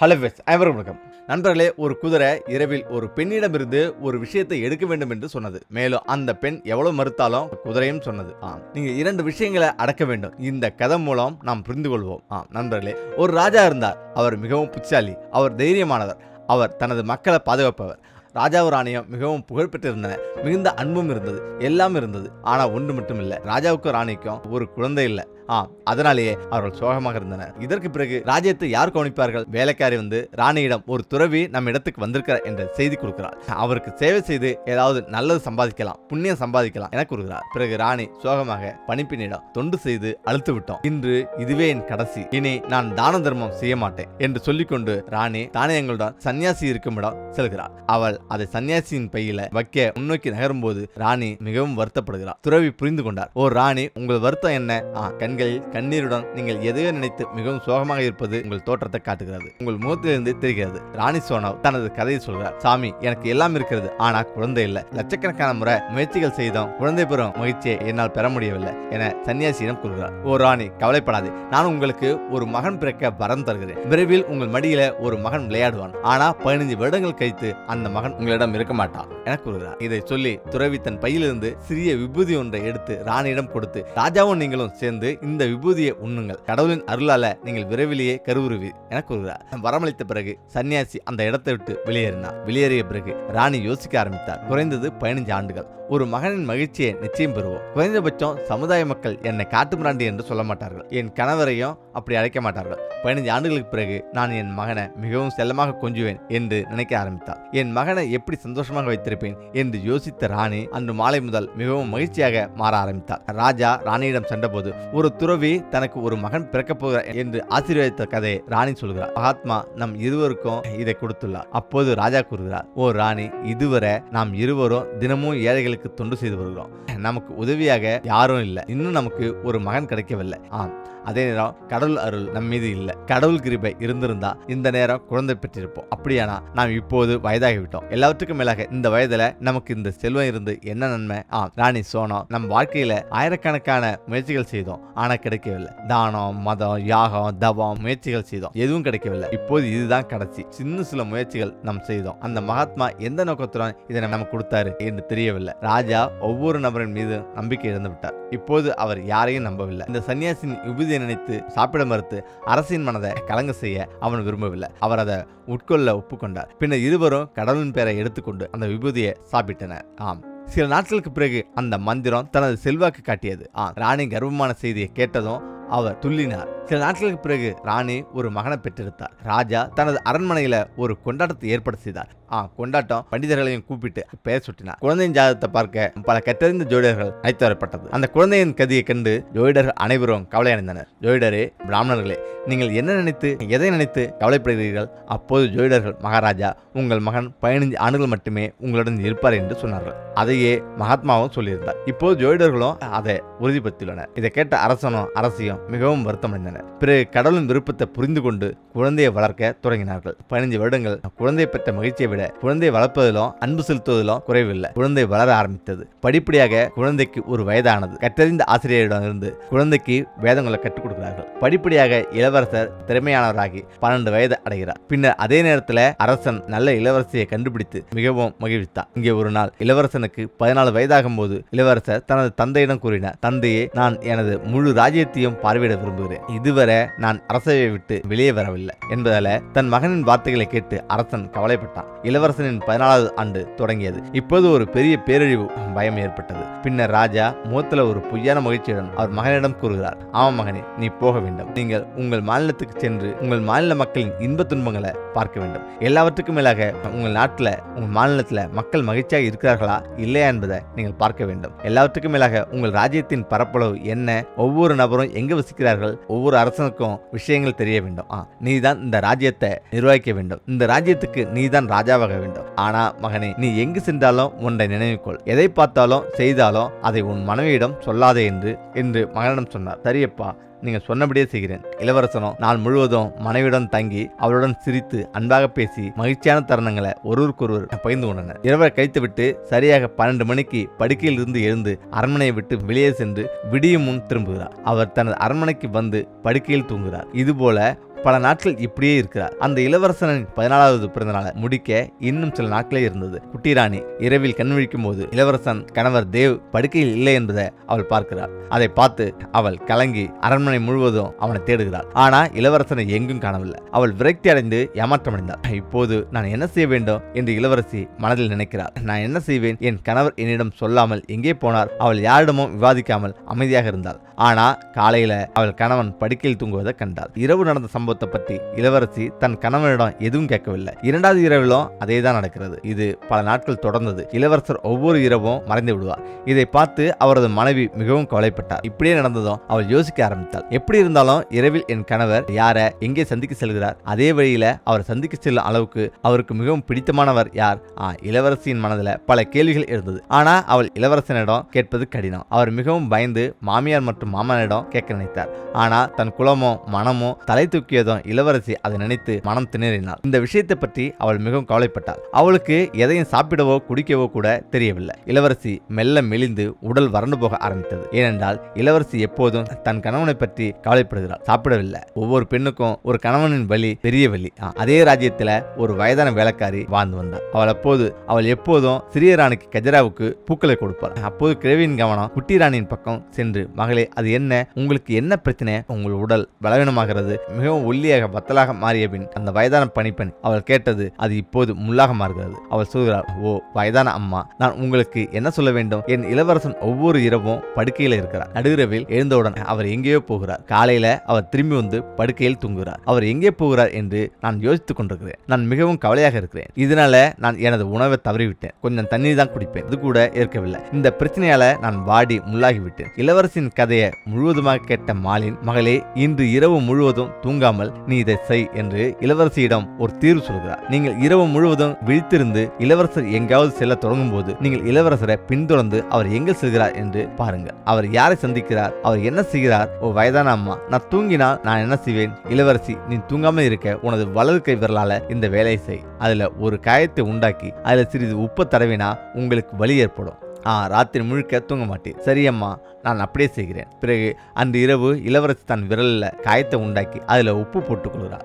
Hello வெஸ் அனைவரும் வணக்கம். நண்பர்களே ஒரு குதிரை இரவில் ஒரு பெண்ணிடமிருந்து ஒரு விஷயத்தை எடுக்க வேண்டும் என்று சொன்னது. மேலும் அந்த பெண் எவ்வளவு மறுத்தாலும் குதிரையும் சொன்னது. ஆம் நீங்க இரண்டு விஷயங்களை அடக்க வேண்டும். இந்த கதை மூலம் நாம் புரிந்து கொள்வோம். ஆம் நண்பர்களே ஒரு ராஜா இருந்தார். அவர் மிகவும் புத்திசாலி அவர் தைரியமானவர் அவர் தனது மக்களை பாதுகாப்பவர். ராஜாவு ராணியும் மிகவும் புகழ் பெற்றிருந்தன மிகுந்த அன்பும் இருந்தது எல்லாம் இருந்தது. ஆனா ஒன்று மட்டும் இல்லை ராஜாவுக்கும் ராணிக்கும் ஒரு குழந்தை இல்லை. ஆம் அதனாலேயே அவர்கள் சோகமாக இருந்தனர். இதற்கு பிறகு ராஜ்யத்தை யார் கவனிப்பார்கள்? வேலைக்காரி வந்து ராணியிடம் ஒரு துறவி நம்ம இடத்துக்கு வந்திருக்கிறார் என்ற செய்தி கொடுக்கிறார் அவருக்கு சேவை செய்து ஏதாவது நல்லது சம்பாதிக்கலாம் புண்ணியம் சம்பாதிக்கலாம் என கூறுகிறார். பிறகு ராணி சோகமாக பணிப்பினிடம் தொண்டு செய்து அழுத்து விட்டோம் இன்று இதுவே என் கடைசி. இனி நான் தான தர்மம் செய்ய மாட்டேன் என்று சொல்லிக்கொண்டு ராணி தானியங்களுடன் சன்னியாசி இருக்கும் இடம் செல்கிறார் அவள் அதை சன்னியாசியின் பையில வைக்க முன்னோக்கி நகரும் போது ராணி மிகவும் வருத்தப்படுகிறார் துறவி புரிந்து கொண்டார் ஓ ராணி உங்கள் வருத்தம் என்ன? ஆ கண்கள் கண்ணீருடன் நீங்கள் எதையோ நினைத்து மிகவும் சோகமாக இருப்பது உங்கள் தோற்றத்தை காட்டுகிறது. உங்கள் முகத்திலிருந்து தெரிகிறது. ராணி சோனவ் தனது கதையை சொல்கிறார். சாமி எனக்கு எல்லாம் இருக்கிறது. ஆனா குழந்தை இல்லை. லட்சக்கணக்கான முறை முயற்சிகள் செய்தோம். குழந்தை பெறும் மகிழ்ச்சியை என்னால் பெற முடியவில்லை என சன்னியாசியிடம் கூறுகிறார். ஓ ராணி கவலைப்படாதே. நான் உங்களுக்கு ஒரு மகன் பிறக்க வரம் தருகிறேன். விரைவில் உங்கள் மடியில ஒரு மகன் விளையாடுவான். ஆனா பதினைஞ்சு வருடங்கள் கழித்து அந்த மகன் உங்களிடம் இருக்க மாட்டான் என கூறுகிறார். இதை சொல்லி துறவி தன் பையிலிருந்து சிறிய விபூதி ஒன்றை எடுத்து ராணியிடம் கொடுத்து ராஜாவும் நீங்களும் சேர்ந்து இந்த விபூதியை உண்ணுங்கள். கடவுளின் அருளால நீங்கள் விரைவிலேயே கருவுருவி என கூறுகிறார் வரமளித்த பிறகு சன்னியாசி அந்த இடத்தை விட்டு வெளியேறினார் வெளியேறிய பிறகு ராணி யோசிக்க ஆரம்பித்தார். குறைந்தது பதினஞ்சு ஆண்டுகள். ஒரு மகனின் மகிழ்ச்சியை நிச்சயம் பெறுவோம். குறைந்தபட்சம் சமுதாய மக்கள் என்னை காட்டுமிராண்டி என்று சொல்ல மாட்டார்கள். என் கணவரையும் அப்படி அழைக்க மாட்டார்கள். பதினஞ்சு ஆண்டுகளுக்கு பிறகு நான் என் மகனை மிகவும் செல்லமாக கொஞ்சுவேன் என்று நினைக்க ஆரம்பித்தார். என் மகனை எப்படி சந்தோஷமாக வைத்திருப்பேன் என்று யோசித்த ராணி அன்று மாலை முதல் மிகவும் மகிழ்ச்சியாக மாற ஆரம்பித்தார். ராஜா ராணியிடம் சென்றபோது ஒரு துறவி தனக்கு ஒரு மகன் பிறக்கப் போகிறார் என்று ஆசீர்வதித்த கதையை ராணி சொல்கிறார். மகாத்மா நம் இருவருக்கும் இதை கொடுத்துள்ளார். அப்போது ராஜா கூறுகிறார் ஓ ராணி இதுவரை நாம் இருவரும் தினமும் ஏழைகளுக்கு தொண்டு செய்து வருகிறோம். நமக்கு உதவியாக யாரும் இல்லை. இன்னும் நமக்கு ஒரு மகன் கிடைக்கவில்லை. ஆம். அதே நேரம் கடவுள் அருள் நம் மீது இல்லை. கடவுள் கிருபை இருந்திருந்தா இந்த நேரம் குழந்தை பெற்றிருப்போம். அப்படியானா நாம் இப்போது வயதாகிவிட்டோம். எல்லாவற்றுக்கும் மேலாக இந்த வயதுல நமக்கு இந்த செல்வம் இருந்து என்ன நன்மை? ஆம் ராணி சோனம். நம் வாழ்க்கையில ஆயிரக்கணக்கான முயற்சிகள் செய்தோம். ஆனா கிடைக்கவில்லை. தானம் மதம் யாகம் தவம் முயற்சிகள் செய்தோம். எதுவும் கிடைக்கவில்லை. இப்போது இதுதான் கடைசி. சின்ன சில முயற்சிகள் நாம் செய்தோம். அந்த மகாத்மா எந்த நோக்கத்துடன் இதை நமக்கு கொடுத்தாரு என்று தெரியவில்லை. ராஜா ஒவ்வொரு நபரின் மீது நம்பிக்கை இழந்து விட்டார் இப்போது அவர் யாரையும் நம்பவில்லை. இந்த சன்னியாசின் விபூதியை நினைத்து சாப்பிட மறுத்து அரசின் மனதை கலங்க செய்ய அவன் விரும்பவில்லை. அவர் அதை உட்கொள்ள ஒப்புக்கொண்டார். பின்னர் இருவரும் கடவுளின் பெயரை எடுத்துக்கொண்டு அந்த விபூதியை சாப்பிட்டனர். ஆம். சில நாட்களுக்கு பிறகு அந்த மந்திரம் தனது செல்வாக்கு காட்டியது. ஆ ராணி கர்வமான செய்தியை கேட்டதும் அவர் துள்ளினார். சில நாட்களுக்கு பிறகு ராணி ஒரு மகனை பெற்றெடுத்தார். ராஜா தனது அரண்மனையில ஒரு கொண்டாட்டத்தை ஏற்பாடு செய்தார். ஆ கொண்டாட்டம் பண்டிதர்களையும் கூப்பிட்டு பெயர் சுட்டினார். குழந்தையின் ஜாதகத்தை பார்க்க பல கற்றறிந்த ஜோதிடர்கள் அழைத்து வரப்பட்டது. அந்த குழந்தையின் கதியை கண்டு ஜோதிடர்கள் அனைவரும் கவலை அடைந்தனர். ஜோதிடரே பிராமணர்களே நீங்கள் என்ன நினைத்து எதை நினைத்து கவலைப்படுகிறீர்கள்? அப்போது ஜோதிடர்கள் மகாராஜா உங்கள் மகன் பதினைஞ்சு ஆண்டுகள் மட்டுமே உங்களுடன் இருப்பார் என்று சொன்னார்கள். அதையே மகாத்மாவும் சொல்லியிருந்தார். இப்போது ஜோதிடர்களும் அதை உறுதிப்படுத்தியுள்ளனர். இதை கேட்ட அரசனும் அரசியும் மிகவும் வருத்தமடைந்தனர். பிறகு கடவுளின் விருப்பத்தை புரிந்து கொண்டு குழந்தையை வளர்க்க தொடங்கினார்கள். பதினைஞ்சு வருடங்கள் குழந்தை பெற்ற மகிழ்ச்சியை விட குழந்தை வளர்ப்பதிலும் அன்பு செலுத்துவதிலும் குறைவில்லை. குழந்தை வளர ஆரம்பித்தது. படிப்படியாக குழந்தைக்கு ஒரு வயதானது. கற்றறிந்த ஆசிரியரிடம் இருந்து குழந்தைக்கு வேதங்களை கற்றுக் கொடுக்கிறார்கள். படிப்படியாக இளவரசர் திறமையானவராகி பன்னெண்டு வயது அடைகிறார். பின்னர் அதே நேரத்தில் அரசன் நல்ல இளவரசியை கண்டுபிடித்து மிகவும் மகிழ்வித்தார். இங்கே ஒரு நாள் இளவரசனுக்கு பதினாலு வயதாகும் போது இளவரசர் தனது தந்தையிடம் கூறினார் தந்தையே நான் எனது முழு ராஜ்யத்தையும் பார்வையிட விரும்புகிறேன். இதுவரை நான் அரசவை விட்டு வெளியே வரவில்லை என்பதால தன் மகனின் வார்த்தைகளை கேட்டு அரசன் கவலைப்பட்டான். இளவரசனின் பதினாலாவது ஆண்டு தொடங்கியது. இப்போது ஒரு பெரிய பேரழிவு பயம் ஏற்பட்டது. பின்னர் ராஜா முகத்துல ஒரு பொய்யான மகிழ்ச்சியுடன் அவர் மகனிடம் கூறுகிறார் ஆமா மகனே நீ போக வேண்டும். நீங்கள் உங்கள் மாநிலத்துக்கு சென்று உங்கள் மாநில மக்களின் இன்ப துன்பங்களை பார்க்க வேண்டும். எல்லாவற்றுக்கும் மேலாக உங்கள் நாட்டில் உங்கள் மாநிலத்தில் மக்கள் மகிழ்ச்சியாக இருக்கிறார்களா இல்லையா என்பதை நீங்கள் பார்க்க வேண்டும். எல்லாவற்றுக்கும் மேலாக உங்கள் ராஜ்யத்தின் பரப்பளவு என்ன? ஒவ்வொரு நபரும் எங்க வசிக்கிறார்கள்? ஒவ்வொரு அரசனுக்கும் விஷயங்கள் தெரிய வேண்டும். ஆ நீதான் இந்த ராஜ்யத்தை நிர்வகிக்க வேண்டும். இந்த ராஜ்யத்துக்கு நீதான் ராஜாவாக வேண்டும். ஆனா மகனே நீ எங்கு சென்றாலும் உன்னை நினைவுக்கொள் எதை பார்த்தாலும் செய்தாலும் அதை உன் மனைவியிடம் சொல்லாதே என்று என்று மகனிடம் சொன்னார். சரியப்பா நீங்கள் சொன்னபடியே செய்கிறேன். இளவரசனும் நாள் முழுவதும் மனைவியுடன் தங்கி அவளுடன் சிரித்து அன்பாக பேசி மகிழ்ச்சியான தருணங்களை ஒருவருக்கொருவர் பகிர்ந்து கொண்டனர். இரவை கழித்துவிட்டு சரியாக பன்னெண்டு மணிக்கு படுக்கையில் இருந்து எழுந்து அரண்மனையை விட்டு வெளியே சென்று விடியும் முன் திரும்புகிறார். அவர் தனது அரண்மனைக்கு வந்து படுக்கையில் தூங்குகிறார். இதுபோல பல நாட்கள் இப்படியே இருக்கிறார். அந்த இளவரசனின் பதினாலாவது பிறந்த நாளை முடிக்க இன்னும் சில நாட்களே இருந்தது. குட்டி ராணி இரவில் கண் விழிக்கும் போது இளவரசன் கணவர் தேவ் படுக்கையில் இல்லை என்பதை அவள் பார்க்கிறாள். அதை பார்த்து அவள் கலங்கி அரண்மனை முழுவதும் அவனை தேடுகிறாள். ஆனா இளவரசனை எங்கும் காணவில்லை. அவள் விரக்தி அடைந்து ஏமாற்றமடைந்தாள். இப்போது நான் என்ன செய்ய வேண்டும் என்று இளவரசி மனதில் நினைக்கிறார் நான் என்ன செய்வேன்? என் கணவர் என்னிடம் சொல்லாமல் எங்கே போனார்? அவள் யாரிடமும் விவாதிக்காமல் அமைதியாக இருந்தாள். ஆனா காலையில அவள் கணவன் படுக்கையில் தூங்குவதை கண்டாள். இரவு நடந்த சம்பவத்தை பற்றி இளவரசி தன் கணவனிடம் எதுவும் கேட்கவில்லை. இரண்டாவது இரவிலும் அதே தான் நடக்கிறது. இது பல நாட்கள் தொடர்ந்தது. இளவரசர் ஒவ்வொரு இரவும் மறைந்து விடுவார். இதை பார்த்து அவரது மனைவி மிகவும் கவலைப்பட்டார் இப்படியே நடந்ததும் அவள் யோசிக்க ஆரம்பித்தாள். எப்படி இருந்தாலும் இரவில் என் கணவர் யாரை எங்கே சந்திக்க செல்கிறார்? அதே வழியில அவர் சந்திக்க செல்லும் அளவுக்கு அவருக்கு மிகவும் பிடித்தமானவர் யார்? ஆ இளவரசியின் மனதில் பல கேள்விகள் இருந்தது. ஆனா அவள் இளவரசனிடம் கேட்பது கடினம். அவர் மிகவும் பயந்து மாமியார் மற்றும் மாமனிடம் கேட்க நினைத்தார். ஆனா தன் குலமோ மனமோ தலை முக்கியதும் இளவரசி அதை நினைத்து மனம் திணறினாள். இந்த விஷயத்தை பற்றி அவள் மிகவும் கவலைப்பட்டாள். அவளுக்கு எதையும் சாப்பிடவோ குடிக்கவோ கூட தெரியவில்லை. இளவரசி மெல்ல மெலிந்து உடல் வறண்டு போக ஆரம்பித்தது. ஏனென்றால் இளவரசி எப்போதும் தன் கணவனை பற்றி கவலைப்படுகிறாள். சாப்பிடவில்லை. ஒவ்வொரு பெண்ணுக்கும் ஒரு கணவனின் வலி பெரிய வலி. அதே ராஜ்யத்துல ஒரு வயதான வேலைக்காரி வாழ்ந்து வந்தாள். அவள் அப்போது அவள் எப்போதும் சிறிய ராணிக்கு கஜராவுக்கு பூக்களை கொடுப்பாள். அப்போது கிழவியின் கவனம் குட்டி ராணியின் பக்கம் சென்று மகளே அது என்ன? உங்களுக்கு என்ன பிரச்சனை? உங்கள் உடல் பலவீனமாகிறது. மிகவும் ஒல்லியாக வத்தலாக மாறிய பின் அந்த வயதான பணிப்பெண் அவள் கேட்டது அது இப்போது முள்ளாக மாறுகிறது. அவள் சொல்கிறாள் ஓ வயதான அம்மா நான் உங்களுக்கு என்ன சொல்ல வேண்டும்? என் இளவரசன் ஒவ்வொரு இரவும் படுக்கையில் இருக்கிறார். நடுவிரவில் எழுந்தவுடன் அவர் எங்கேயோ போகிறார். காலையில அவர் திரும்பி வந்து படுக்கையில் தூங்குகிறார். அவர் எங்கே போகிறார்? என்று நான் யோசித்துக் கொண்டிருக்கிறேன். நான் மிகவும் கவலையாக இருக்கிறேன். இதனால நான் எனது உணவை தவறிவிட்டேன். கொஞ்சம் தண்ணீர் தான் குடிப்பேன். இது கூட ஏற்கவில்லை. இந்த பிரச்சனையால நான் வாடி முள்ளாகிவிட்டேன். இளவரசின் கதையை முழுவதுமாக கேட்ட மாலின் மகளே இன்று இரவு முழுவதும் தூங்காமல் நீ இதை செய் என்று இளவரசியிடம் ஒரு தீர்வு சொல்கிறார். நீங்கள் இரவு முழுவதும் விழித்திருந்து இளவரசர் எங்காவது செல்ல தொடங்கும் போது நீங்கள் இளவரசரை பின்தொடர்ந்து அவர் எங்கே செல்கிறார் என்று பாருங்கள். அவர் யாரை சந்திக்கிறார்? அவர் என்ன செய்கிறார்? ஓ வயதான அம்மா நான் தூங்கினால் நான் என்ன செய்வேன்? இளவரசி நீ தூங்காமல் இருக்க உனது வலது கை விரலால இந்த வேலையை செய். அதுல ஒரு காயத்தை உண்டாக்கி அதுல சிறிது உப்பு தடவினா உங்களுக்கு வலி ஏற்படும். ஆ ராத்திரி முழுக்க தூங்க மாட்டேன் சரியம்மா நான் அப்படியே செய்கிறேன். பிறகு அன்று இரவு இளவரசி தன் விரலில் காயத்தை உண்டாக்கி அதில் உப்பு போட்டுக் கொள்கிறார்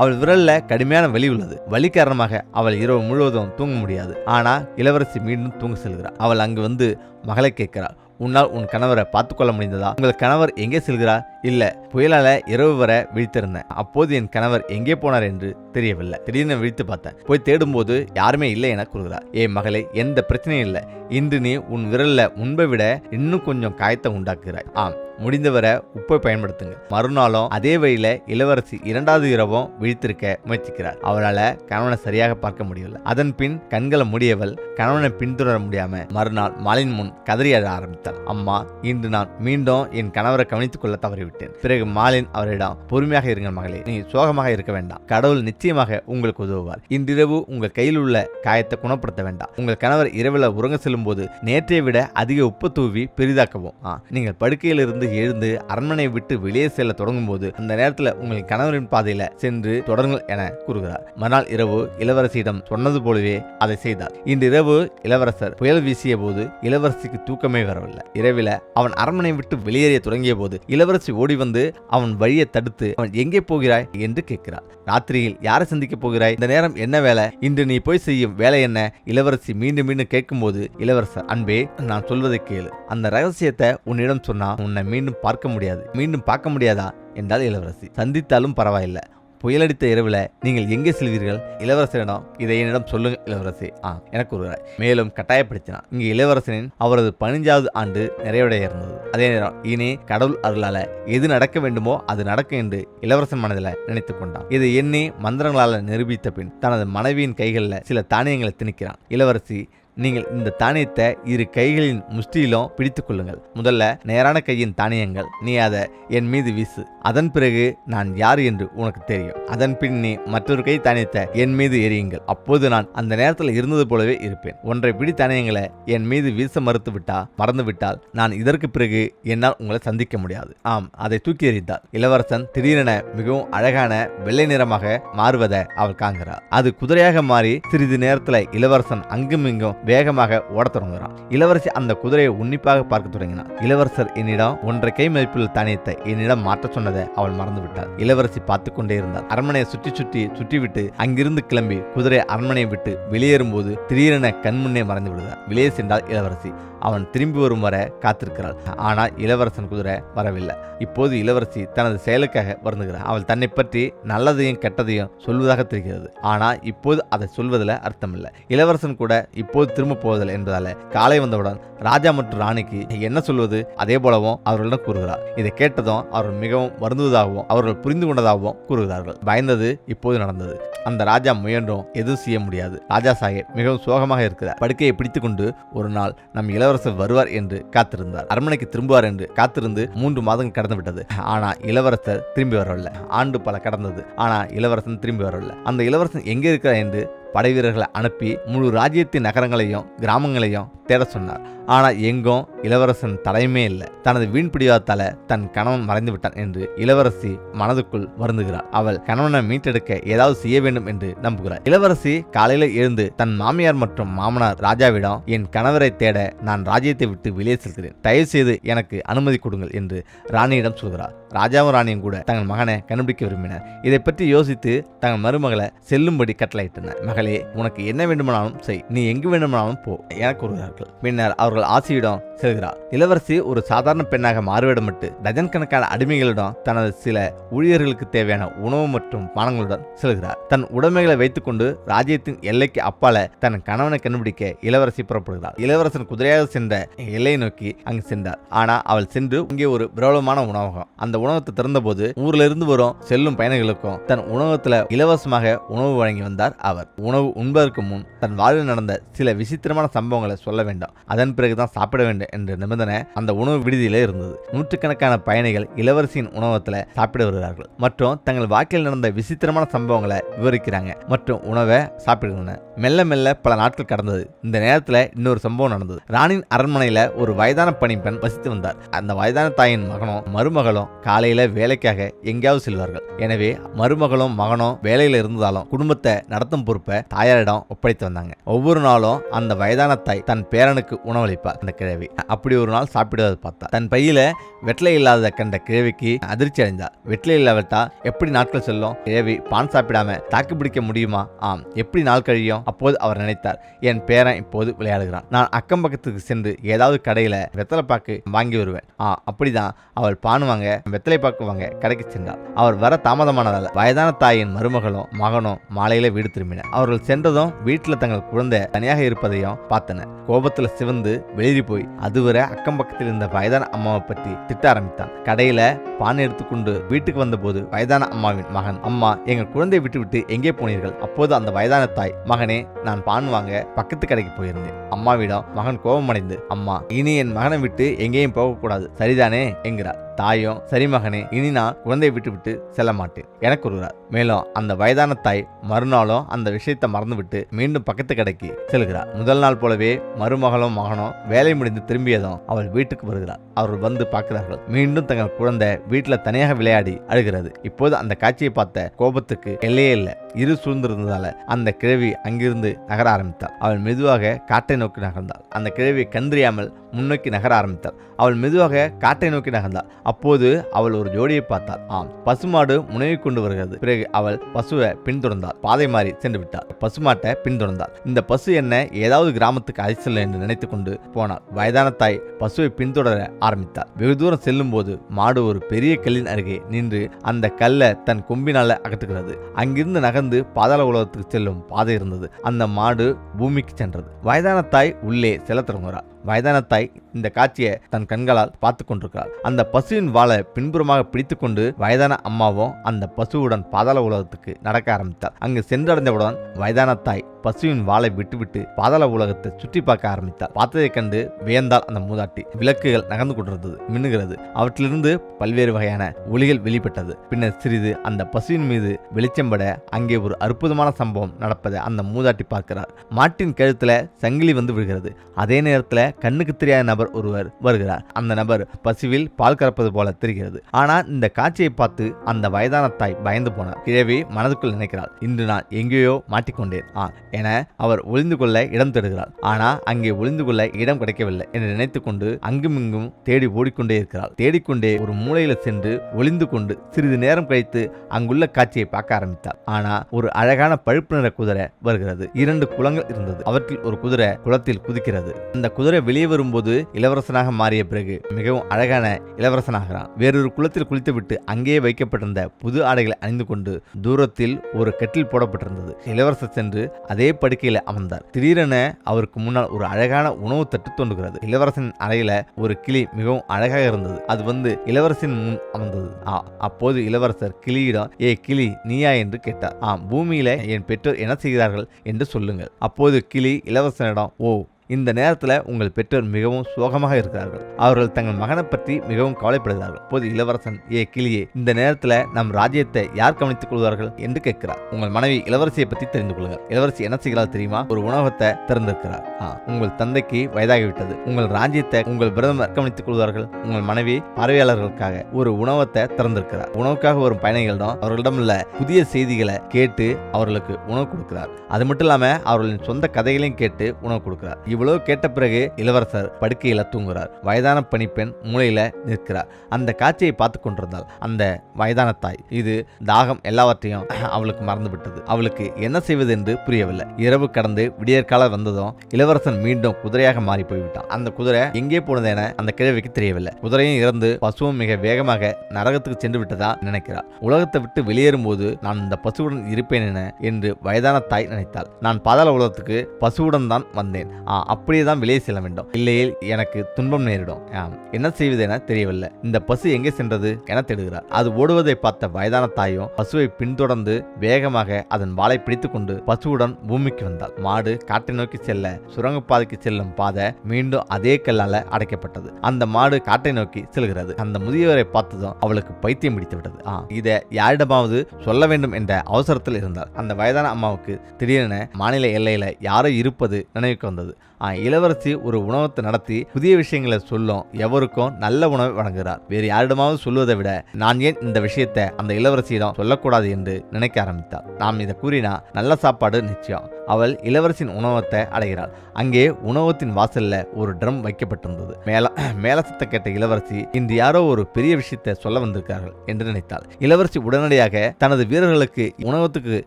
அவள் விரலில் கடுமையான வலி உள்ளது. வலி காரணமாக அவள் இரவு முழுவதும் தூங்க முடியாது. ஆனால் இளவரசி மீண்டும் தூங்க செல்கிறார். அவள் அங்கு வந்து மகளை கேட்கிறாள். உன்னால் உன் கணவரை பார்த்துக்கொள்ள முடிந்ததா? உங்கள் கணவர் எங்கே செல்கிறார்? இல்ல புயலால இரவு வர விழித்திருந்தேன். அப்போது என் கணவர் எங்கே போனார் என்று தெரியவில்லை. திடீர்னு விழித்து பார்த்தேன். போய் தேடும்போது யாருமே இல்லை என கூறுகிறார். ஏ மகளே எந்த பிரச்சனையும் இல்லை. இன்று நீ உன் விரல்ல முன்பை விட இன்னும் கொஞ்சம் காயத்தை உண்டாக்குகிறாய். ஆம் முடிந்தவரை உப்பை பயன்படுத்துங்க. மறுநாளும் அதே வழியில இளவரசி இரண்டாவது இரவும் விழித்திருக்க முயற்சிக்கிறார். அவரால் கணவனை சரியாக பார்க்க முடியவில்லை. அதன் பின் கண்களை முடியவள் கணவனை பின்தொடர முடியாம மறுநாள் மாலின் முன் கதறி அழ ஆரம்பித்தாள். அம்மா இன்று நான் மீண்டும் என் கணவரை கவனித்துக் கொள்ள தவறிவிட்டேன். பிறகு மாலின் அவரிடம் பொறுமையாக இருங்கள் மகளே நீ சோகமாக இருக்க வேண்டாம். கடவுள் நிச்சயமாக உங்களுக்கு உதவுவார். இன்றிரவு உங்கள் கையில் உள்ள காயத்தை குணப்படுத்த வேண்டாம். உங்கள் கணவர் இரவில் உறங்க செல்லும் போது நேற்றை விட அதிக உப்பு தூவி பெரிதாக்கவும். ஆ, நீங்கள் படுக்கையில் இருந்து எழுந்து அரண்மனையை விட்டு வெளியே செல்ல தொடங்கும் போது அந்த நேரத்தில் உங்கள் கணவரின் பாதையில சென்று தொடருங்கள் என கூறுகிறார். மறுநாள் இரவு இளவரசியிடம் சொன்னது போலவே அதை செய்தார். இன்று இரவு இளவரசர் புயல் வீசிய போது இளவரசிக்கு தூக்கமே வரவில்லை. இரவில அவன் அரண்மனை விட்டு வெளியேறிய தொடங்கிய போது இளவரசி ஓடி வந்து அவன் வழியை தடுத்து அவன் எங்கே போகிறாய் என்று கேட்கிறார். ராத்திரியில் யாரை சந்திக்க போகிறாய்? இந்த நேரம் என்ன வேலை? இன்று நீ போய் செய்யும் வேலை என்ன? இளவரசி மீண்டும் மீண்டும் கேட்கும்போது இளவரசர் அன்பே நான் சொல்வதை கேளு. அந்த ரகசியத்தை உன்னிடம் சொன்னா உன்னை மீண்டும் பார்க்க முடியாது. மீண்டும் பார்க்க முடியாதா? என்றால் இளவரசி. சந்தித்தாலும் பரவாயில்லை. புயலடித்த இரவில் நீங்கள் எங்கே செல்வீர்கள்? இளவரசனிடம் இதை என்னிடம் சொல்லுங்க இளவரசி. ஆ எனக்கு கூறுகிறாய் மேலும் கட்டாயப்படுத்தினார். இங்கு இளவரசனின் அவரது பதினஞ்சாவது ஆண்டு நிறைவடைய இருந்தது அதே நேரம் இனி கடவுள் அருளால எது நடக்க வேண்டுமோ அது நடக்கும் என்று இளவரசன் மனதில் நினைத்துக் கொண்டான். இதை எண்ணி மந்திரங்களால் நிரூபித்த பின் தனது மனைவியின் கைகளில் சில தானியங்களை திணிக்கிறான். இளவரசி நீங்கள் இந்த தானியத்தை இரு கைகளின் முஷ்டியிலும் பிடித்து கொள்ளுங்கள். முதல்ல நேரான கையின் தானியங்கள். நீ அதை என் மீது வீசு. அதன் பிறகு நான் யார் என்று உனக்கு தெரியும். அதன் பின் நீ மற்றொரு கை தானியத்தை என் மீது எரியுங்கள் அப்போது நான் அந்த நேரத்தில் இருந்தது போலவே இருப்பேன். ஒன்றை பிடி தானியங்களை என் மீது வீச மறுத்து விட்டா மறந்து விட்டால் நான் இதற்கு பிறகு என்னால் உங்களை சந்திக்க முடியாது. ஆம் அதை தூக்கி எறிந்தாள். இளவரசன் திடீரென மிகவும் அழகான வெள்ளை நிறமாக மாறுவதை அவள் காண்கிறாள். அது குதிரையாக மாறி சிறிது நேரத்தில் இளவரசன் அங்கும் இங்கும் வேகமாக ஓடத் தொடங்குகிறான் இளவரசி அந்த குதிரையை உன்னிப்பாக பார்க்க தொடங்கினார் இளவரசர் என்னிடம் ஒன்றரை கை மதிப்பில் தானியத்தை என்னிடம் மாற்ற சொன்னதை அவள் மறந்து விட்டார் இளவரசி பார்த்து கொண்டே இருந்தார் அரண்மனையை சுற்றி சுற்றி சுற்றிவிட்டு அங்கிருந்து கிளம்பி குதிரை அரண்மனையை விட்டு வெளியேறும்போது திடீரென கண்முன்னே மறைந்து விடுகிறார். வெளியே சென்றால் இளவரசி. அவன் திரும்பி வரும் வர காத்திருக்கிறாள். ஆனால் இளவரசன் குதிரை வரவில்லை. இப்போது இளவரசி தனது செயலுக்காக வருந்துகிறார். அவள் தன்னை பற்றி நல்லதையும் கெட்டதையும் சொல்வதாக தெரிகிறது. ஆனால் இப்போது அதை சொல்வதில் அர்த்தமில்லை. இளவரசன் கூட இப்போது திரும்ப போவதில்லை என்பதால காலை வந்தவுடன் ராஜா மற்றும் ராணிக்கு என்ன சொல்வது? அதே போலவும் அவர்களிடம் கூறுகிறார். இதை கேட்டதும் அவர்கள் மிகவும் வருந்துவதாகவும் அவர்கள் புரிந்து கொண்டதாகவும் கூறுகிறார்கள். பயந்தது இப்போது நடந்தது. அந்த ராஜா முயன்றும் எதுவும் செய்ய முடியாது. ராஜா சாஹேப் மிகவும் சோகமாக இருக்கிறார். படுக்கையை பிடித்துக்கொண்டு ஒரு நாள் நம் இளவரசர் வருவார் என்று காத்திருந்தார். அரண்மனைக்கு திரும்புவார் என்று காத்திருந்து மூன்று மாதங்கள் கடந்து விட்டது ஆனா இளவரசர் திரும்பி வரவில்லை. ஆண்டு பல கடந்தது. ஆனா இளவரசன் திரும்பி வரவில்லை. அந்த இளவரசன் எங்கே இருக்கிறார் என்று படைவீரர்களை அனுப்பி முழு ராஜ்யத்தின் நகரங்களையும் கிராமங்களையும் தேட சொன்னார். ஆனால் எங்கும் இளவரசன் தலையுமே இல்லை. தனது வீண் பிடிவாதால தன் கணவன் மறைந்து விட்டான் என்று இளவரசி மனதுக்குள் வருந்துகிறார். அவள் கணவனை மீட்டெடுக்க ஏதாவது செய்ய வேண்டும் என்று நம்புகிறார். இளவரசி காலையில எழுந்து தன் மாமியார் மற்றும் மாமனார் ராஜாவிடம் என் கணவரை தேட நான் ராஜ்யத்தை விட்டு வெளியே செல்கிறேன். தயவு செய்து எனக்கு அனுமதி கொடுங்கள் என்று ராணியிடம் சொல்கிறார். ராஜாவும் ராணியும் கூட தங்கள் மகனை கண்டுபிடிக்க விரும்பினர். இதை பற்றி யோசித்து தங்கள் மருமகளை செல்லும்படி கட்டளையிட்டனர். மகள் உனக்கு என்ன வேண்டுமானாலும் செய். நீ எங்கு வேண்டுமானாலும் போ. என கூறுகிறார்கள் பின்னர் அவர்கள் ஆசியிடம் செல்கிறார். இளவரசி ஒரு சாதாரண பெண்ணாக மாறுவிடமிட்டு டஜன் கணக்கான அடிமைகளிடம் தனது சில ஊழியர்களுக்கு தேவையான உணவு மற்றும் பானங்களுடன் செல்கிறார். தன் உடைமைகளை வைத்துக்கொண்டு ராஜ்யத்தின் எல்லைக்கு அப்பால தன் கணவனை கண்டுபிடிக்க இளவரசி புறப்படுகிறார். இளவரசன் குதிரையாக சென்ற எல்லையை நோக்கி அங்கு சென்றார். ஆனா அவள் சென்று இங்கே ஒரு பிரபலமான உணவகம். அந்த உணவகத்தை திறந்தபோது ஊர்ல இருந்து வரும் செல்லும் பயணிகளுக்கும் தன் உணவகத்துல இலவசமாக உணவு வழங்கி வந்தார் அவர். உணவு உண்பதற்கு முன் தன் வாழ்வில் நடந்த சில விசித்திரமான சம்பவங்களை சொல்ல வேண்டும். அதன் பிறகுதான் சாப்பிட வேண்டும் என்ற நிபந்தனை அந்த உணவு விடுதியிலே இருந்தது. நூற்றுக்கணக்கான பயணிகள் இளவரசியின் உணவகத்தில் சாப்பிட வருகிறார்கள். மற்றும் தங்கள் வாழ்க்கையில் நடந்த விசித்திரமான சம்பவங்களை விவரிக்கிறாங்க மற்றும் உணவை சாப்பிடுகின்றன மெல்ல மெல்ல பல நாட்கள் கடந்தது. இந்த நேரத்தில் இன்னொரு சம்பவம் நடந்தது. ராணின் அரண்மனையில் ஒரு வயதான பணிப்பெண் வசித்து வந்தார். அந்த வயதான தாயின் மகனும் மருமகளும் காலையில் வேலைக்காக எங்கேயாவது செல்வார்கள். எனவே மருமகளும் மகனும் வேலையில் இருந்ததாலும் குடும்பத்தை நடத்தும் பொறுப்பை தாயாரிடம் ஒப்படைத்து வந்தாங்க. ஒவ்வொரு நாளும் அந்த வயதான தாய் தன் பேரனுக்கு உணவளிப்பார் அந்த கிழவி. அப்படி ஒரு நாள் சாப்பிடுவதை பார்த்தா தன் பையில வெற்றிலை இல்லாத கண்ட கிழவிக்கு அதிர்ச்சி அடைந்தார் வெட்டலை இல்லாவிட்டா எப்படி நாட்கள் செல்லும்? கிழவி பான் சாப்பிடாம தாக்கு பிடிக்க முடியுமா? ஆம் எப்படி நாள் கழியும்? அப்போது அவர் நினைத்தார். என் பேரன் இப்போது விளையாடுகிறான். நான் அக்கம் பக்கத்துக்கு சென்று ஏதாவது கடையில வெத்தலை பாக்கு வாங்கி வருவேன். ஆ அப்படிதான். அவள் பான் வாங்க வெத்தலை பாக்கு வாங்க கடைக்கு சென்றார் அவர் வர தாமதமானதால் வயதான தாயின் மருமகளும் மகனும் மாலையில வீடு திரும்பினர். அவர்கள் சென்றதும் வீட்டில் தங்கள் குழந்தை தனியாக இருப்பதையும் பார்த்தன. கோபத்துல சிவந்து வெளியே போய் அதுவரை அக்கம் பக்கத்தில் இருந்த வயதான அம்மாவை பற்றி திட்ட ஆரம்பித்தான். கடையில பானை எடுத்துக்கொண்டு வீட்டுக்கு வந்தபோது வயதான அம்மாவின் மகன் அம்மா எங்கள் குழந்தையை விட்டுவிட்டு எங்கே போனீர்கள்? அப்போது அந்த வயதான தாய் மகனே நான் பான் வாங்க பக்கத்து கடைக்கு போயிருந்தேன். அம்மாவிடம் மகன் கோபமடைந்து அம்மா இனி என் மகனை விட்டு எங்கேயும் போகக்கூடாது. சரிதானே? என்கிறார். தாயும் சரி மகனே இனி நான் குழந்தையை விட்டு விட்டு செல்ல மாட்டேன் என கூறுகிறார் மேலும் அந்த வயதான தாய் மறுநாளும் அந்த விஷயத்தை மறந்துவிட்டு மீண்டும் பக்கத்து கடைக்கு செல்கிறார் முதல் நாள் போலவே மருமகளும் மகனும் வேலை முடிந்து திரும்பியதும் அவள் வீட்டுக்கு வருகிறார் அவர்கள் வந்து பார்க்கிறார்கள். மீண்டும் தங்கள் குழந்தை வீட்டில் தனியாக விளையாடி அழுகிறது. இப்போது அந்த காட்சியை பார்த்த கோபத்துக்கு எல்லையே இல்லை. இரு சூழ்ந்திருந்ததால அந்த கிழவி அங்கிருந்து நகர ஆரம்பித்தாள். அவள் மெதுவாக காட்டை நோக்கி நகர்ந்தாள். அந்த கிழவி கண்டறியாமல் முன்னோக்கி நகர ஆரம்பித்தாள். அவள் மெதுவாக காட்டை நோக்கி நகர்ந்தாள். அப்போது அவள் ஒரு ஜோடியை பார்த்தாள். ஆம் பசுமாடு முனைவி கொண்டு வருகிறது. பிறகு அவள் பசுவை பின்தொடர்ந்தாள். பாதை மாறி சென்று விட்டாள். பசுமாட்டை பின்தொடர்ந்தாள். இந்த பசு என்ன ஏதாவது கிராமத்துக்கு அழைச்சல் என்று நினைத்துக் கொண்டு போனாள். வயதான தாய் பசுவை பின்தொடர ஆரம்பித்தாள். வெகு தூரம் செல்லும் போது மாடு ஒரு பெரிய கல்லின் அருகே நின்று அந்த கல்லை தன் கொம்பினால அகற்றுகிறது. அங்கிருந்து நகர்ந்து பாதாள உலகத்துக்கு செல்லும் பாதை இருந்தது. அந்த மாடு பூமிக்கு சென்றது. வயதான தாய் உள்ளே செல்ல தொடங்குகிறார் வயதான தாய் இந்த காட்சியை தன் கண்களால் பார்த்து கொண்டிருக்கிறார் அந்த பசுவின் வாளை பின்புறமாக பிடித்துக்கொண்டு வயதான அம்மாவும் அந்த பசுவுடன் பாதாள உலகத்துக்கு நடக்க ஆரம்பித்தார் அங்கு சென்றடைந்தவுடன் வயதான தாய் பசுவின் வாளை விட்டுவிட்டு பாதாள உலகத்தை சுற்றி பார்க்க ஆரம்பித்தார். பார்த்ததைக் கண்டு வியந்தாள் அந்த மூதாட்டி விளக்குகள் நகர்ந்து கொண்டிருந்தது மின்னுகிறது. அவற்றிலிருந்து பல்வேறு வகையான ஒளிகள் வெளிப்பட்டது. பின்னர் சிறிது அந்த பசுவின் மீது வெளிச்சம்பட அங்கே ஒரு அற்புதமான சம்பவம் நடப்பதை அந்த மூதாட்டி பார்க்கிறார். மாட்டின் கழுத்துல சங்கிலி வந்து விழுகிறது. அதே நேரத்தில் கண்ணுக்கு தெரியாத நபர் ஒருவர் வருகிறார். அந்த நபர் பசுவில் பால் கறப்பது போல தெரிகிறது. ஆனால் இந்த காட்சியை பார்த்து அந்த வயதான தாய் பயந்து போனார் கிழவி மனதுக்குள் நினைக்கிறாள். இன்று நான் எங்கேயோ மாட்டிக்கொண்டேன். ஆ என அவர் ஒளிந்து கொள்ள இடம் தேடுகிறாள் ஆனால் அங்கே ஒளிந்து கொள்ள இடம் கிடைக்கவில்லை என்று நினைத்துக்கொண்டு அங்குமிங்கும் தேடி ஓடிக்கொண்டே இருக்கிறார். தேடிக்கொண்டே ஒரு மூலையில சென்று ஒளிந்து கொண்டு சிறிது நேரம் கழித்து அங்குள்ள காட்சியை பார்க்க ஆரம்பித்தார். ஆனா ஒரு அழகான பழுப்பு நிற குதிரை வருகிறது. இரண்டு குளங்கள் இருந்தது. அவற்றில் ஒரு குதிரை குளத்தில் குதிக்கிறது. அந்த குதிரை வெளியே வரும்போது இளவரசனாக மாறிய பிறகு மிகவும் அழகான இளவரசனாகிறான். வேறொரு குளத்தில் குளித்துவிட்டு அங்கேயே வைக்கப்பட்டிருந்த புது ஆடைகளை அணிந்து கொண்டு தூரத்தில் ஒரு கட்டில் போடப்பட்டிருந்தது. இளவரசர் சென்று அதே படுக்கையில அமர்ந்தார். திடீரென அவருக்கு முன்னால் ஒரு அழகான உணவு தட்டு தோன்றுகிறது. இளவரசன் அறையில ஒரு கிளி மிகவும் அழகாக இருந்தது. அது வந்து இளவரசின் முன் அமர்ந்தது. ஆ, அப்போது இளவரசர் கிளியிடம் ஏ கிளி நீயா? என்று கேட்டார். ஆம் பூமியில என் பெற்றோர் என்ன செய்கிறார்கள்? என்று சொல்லுங்கள். அப்போது கிளி இளவரசனிடம் ஓ இந்த நேரத்தில் உங்கள் பெற்றோர் மிகவும் சோகமாக இருக்கிறார்கள். அவர்கள் தங்கள் மகனை பற்றி மிகவும் கவலைப்படுகிறார்கள். போது இளவரசன் ஏ கிளியே இந்த நேரத்தில் நம் ராஜ்யத்தை யார் கவனித்துக் கொள்வார்கள் என்று கேட்கிறார். உங்கள் மனைவி இளவரசியை பற்றி தெரிந்து கொள்ளுங்கள். இளவரசி என்ன செய்கிறாள் தெரியுமா? ஒரு உணவகத்தை திறந்திருக்கிறார். உங்கள் தந்தைக்கு வயதாகிவிட்டது. உங்கள் ராஜ்யத்தை உங்கள் பிரதமர் கவனித்துக் கொள்வார்கள். உங்கள் மனைவி பார்வையாளர்களுக்காக ஒரு உணவகத்தை திறந்திருக்கிறார். உணவுக்காக வரும் பயணிகளிடம் அவர்களிடம் உள்ள புதிய செய்திகளை கேட்டு அவர்களுக்கு உணவு கொடுக்கிறார். அது மட்டும் இல்லாம அவர்களின் சொந்த கதைகளையும் கேட்டு உணவு கொடுக்கிறார். இவ்வளவு கேட்ட பிறகு இளவரசர் படுக்கையில தூங்குகிறார் வயதான பணிப்பெண் மூளையில நிற்கிறார். அந்த காட்சியை பார்த்து கொண்டிருந்தாள் அந்த வயதான தாய் இது தாகம் எல்லாவற்றையும் அவளுக்கு மறந்து விட்டது அவளுக்கு என்ன செய்வது என்று புரியவில்லை. இரவு கடந்து விடியற்காலம் வந்ததும் இளவரசன் மீண்டும் குதிரையாக மாறி போய்விட்டான். அந்த குதிரை எங்கே போனது என அந்த கிழவிக்கு தெரியவில்லை. குதிரையும் இறந்து பசுவும் மிக வேகமாக நரகத்துக்கு சென்று விட்டதா நினைக்கிறார் உலகத்தை விட்டு வெளியேறும் போது நான் இந்த பசுவுடன் இருப்பேன் என என்று வயதான தாய் நினைத்தாள். நான் பாதாள உலகத்துக்கு பசுவுடன் தான் வந்தேன். ஆ, அப்படியே தான் வெளியே செல்ல வேண்டும். இல்லையேல் எனக்கு துன்பம் நேரிடும். ஆம், என்ன செய்வது என தெரியவில்லை. இந்த பசு எங்கே சென்றது என தேடுகிறார். அது ஓடுவதை பார்த்த வயதான தாயும் பசுவை பின்தொடர்ந்து வேகமாக அதன் வாளை பிடித்துக் கொண்டு பசுவுடன் பூமிக்கு வந்தாள். மாடு காட்டை நோக்கி செல்ல சுரங்கப்பாதைக்கு செல்லும் பாதை மீண்டும் அதே கல்லால அடைக்கப்பட்டது. அந்த மாடு காட்டை நோக்கி செல்கிறது. அந்த முதியவரை பார்த்ததும் அவளுக்கு பைத்தியம் பிடித்து விட்டது. ஆ, இதை யாரிடமாவது சொல்ல வேண்டும் என்ற அவசரத்தில் இருந்தார் அந்த வயதான அம்மாவுக்கு திடீரென மாநில எல்லையில யாரோ இருப்பது நினைவுக்கு வந்தது. இளவரசி ஒரு உணவத்தை நடத்தி புதிய விஷயங்களை சொல்லும் எவருக்கும் நல்ல உணவை வழங்குகிறார். வேறு யாரிடமாவது சொல்வதை விட நான் ஏன் இந்த விஷயத்தை அந்த இளவரசியிடம் சொல்லக்கூடாது என்று நினைக்க ஆரம்பித்தார். நாம் இதை கூறினா நல்ல சாப்பாடு நிச்சயம். அவள் இளவரசின் உணவத்தை அடைகிறாள். அங்கே உணவத்தின் வாசல்ல ஒரு ட்ரம் வைக்கப்பட்டிருந்தது. மேல மேலசத்தை கேட்ட இளவரசி இன்று யாரோ ஒரு பெரிய விஷயத்தை சொல்ல வந்திருக்கார்கள் என்று நினைத்தாள். இளவரசி உடனடியாக தனது வீரர்களுக்கு உணவத்துக்கு